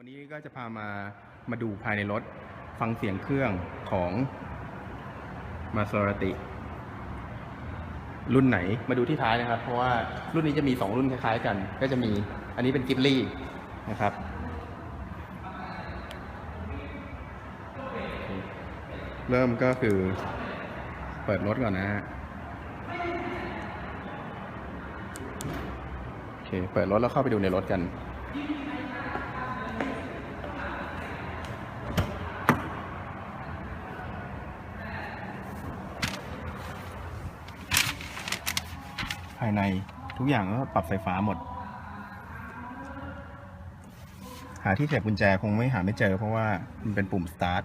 วันนี้ก็จะพามามาดูภายในรถฟังเสียงเครื่องของมา s รติ รุ่นไหนมาดูที่ท้ายนะครับ เพราะว่ารุ่นนี้จะมี 2 รุ่นคล้ายๆกัน ก็จะมีอันนี้เป็นกิบลี่นะครับ เริ่มก็คือเปิดรถก่อนนะฮะโอเคเปิดรถแล้วเข้าไปดูในรถกัน ภายในทุกอย่างก็ปรับไฟฟ้าหมด หาที่เสียบกุญแจคงไม่หาไม่เจอเพราะว่ามันเป็นปุ่ม start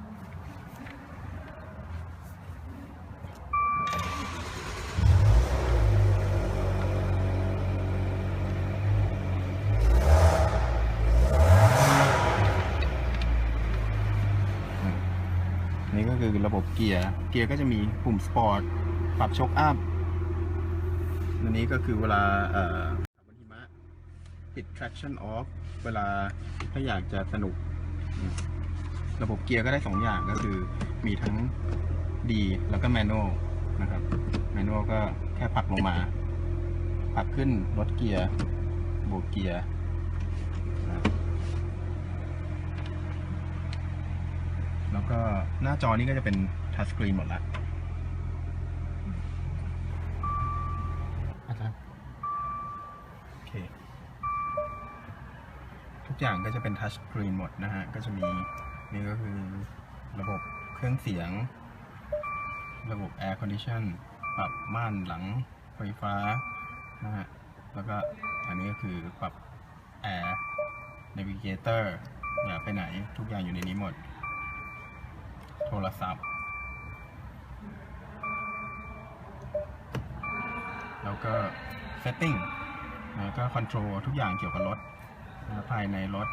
นี่ก็คือระบบเกียร์ เกียร์ก็จะมีปุ่มสปอร์ต ปรับชกอัพ อันนี้ก็คือเวลาบนหิมะปิด traction off เวลาถ้าอยากจะสนุก ระบบเกียร์ก็ได้สองอย่างก็คือมีทั้งดีแล้วก็ manual นะครับ manual ก็แค่ผลักลงมาผลักขึ้นลดเกียร์บวกเกียร์แล้วก็หน้าจอนี้ก็จะเป็น touch screen หมดละ นะครับโอเค ทุกอย่างก็จะเป็นทัชสกรีนหมดนะฮะ ก็จะมีนี่ก็คือระบบเครื่องเสียง ระบบ Air Condition ปรับม่านหลังไฟฟ้านะฮะ แล้วก็อันนี้ก็คือปรับ Air Navigator อยากไปไหนทุกอย่างอยู่ในนี้หมด โทรศัพท์ แล้วก็ setting แล้วก็ control ทุกอย่างเกี่ยวกับรถ ภายในรถ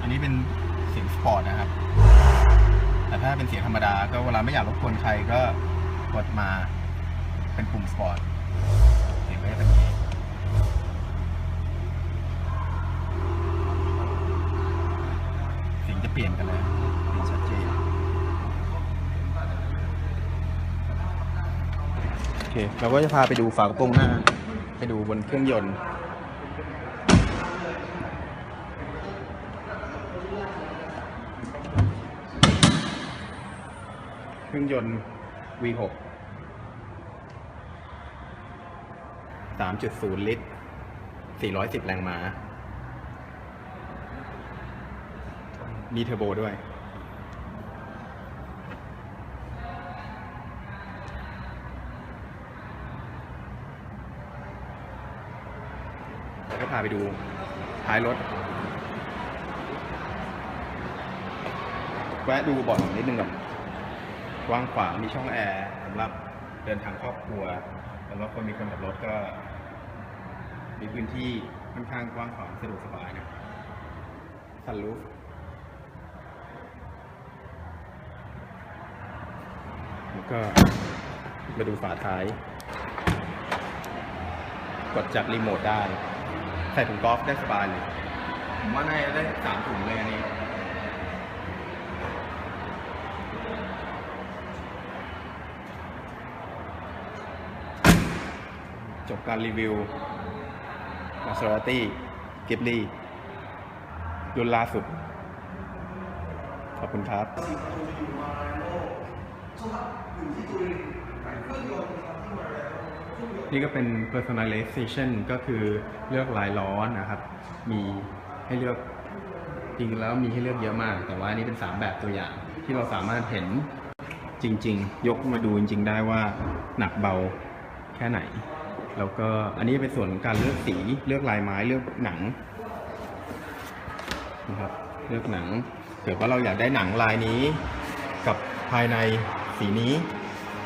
อันนี้เป็นเสียงสปอร์ตนะครับ แต่ถ้าเป็นเสียงธรรมดาก็เวลาไม่อยากรบกวนใครก็กดมาเป็นปุ่มสปอร์ตเสียงก็จะเป็นอย่างนี้เสียงจะเปลี่ยนกันเลยเปลี่ยนชัดเจนโอ เคเราก็จะพาไปดูฝากระโปรงหน้า ไปดูบนเครื่องยนต์ เครื่องยนต์ V6 3.0 ลิตร 410 แรงม้า มีเทอร์โบด้วย แล้วก็พาไปดูท้ายรถ แวะดูบาะหนังนิดนึงก่อนกว้างขวางมีช่องแอร์สำหรับเดินทางครอบครัวสำหรับคนมีคนขับรถก็ มีพื้นที่ค่อนข้างกว้างขวางสะดวกสบายนะซันรูฟแล้วก็มาดูฝาท้าย กดจากรีโมทได้ ใส่ถุงกอล์ฟได้สบายเลย ผมว่าน่าจะได้สามถุงเลยอันนี้ จบการรีวิว Maserati Ghibli รุ่นล่าสุด ขอบคุณครับ นี่ก็เป็น personalization ก็คือเลือกลายล้อนะครับ มีให้เลือกจริงแล้วมีให้เลือกเยอะมาก แต่ว่านนี้เป็น 3 แบบตัวอย่างที่เราสามารถเห็นจริง ๆ ยกมาดูจริง ๆ ได้ว่าหนักเบาแค่ไหน แล้วก็อันนี้เป็นส่วนของการเลือกสีเลือกลายไม้เลือกหนังนะครับเลือกหนังเกิดว่าเราอยากได้หนังลายนี้ กับภายในสีนี้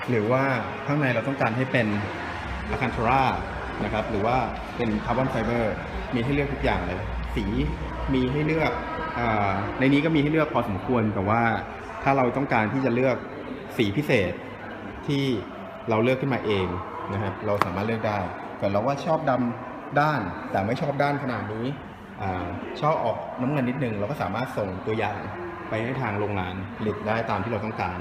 หรือว่าข้างในเราต้องการให้เป็น อาคันทรานะครับหรือว่าเป็นคาร์บอนไฟเบอร์มีให้เลือกทุกอย่างเลย สีมีให้เลือกอในนี้ก็มีให้เลือกพอสมควรแต่ว่าถ้าเราต้องการที่จะเลือกสีพิเศษที่เราเลือกขึ้นมาเองนะครับเราสามารถเลือกได้แต่เราว่าชอบดำด้านแต่ไม่ชอบด้านขนาดนี้อชอบออกน้ำเงินนิดนึงเราก็สามารถส่งตัวอย่างไปให้ทางโรงงานผลิตได้ตามที่เราต้องการ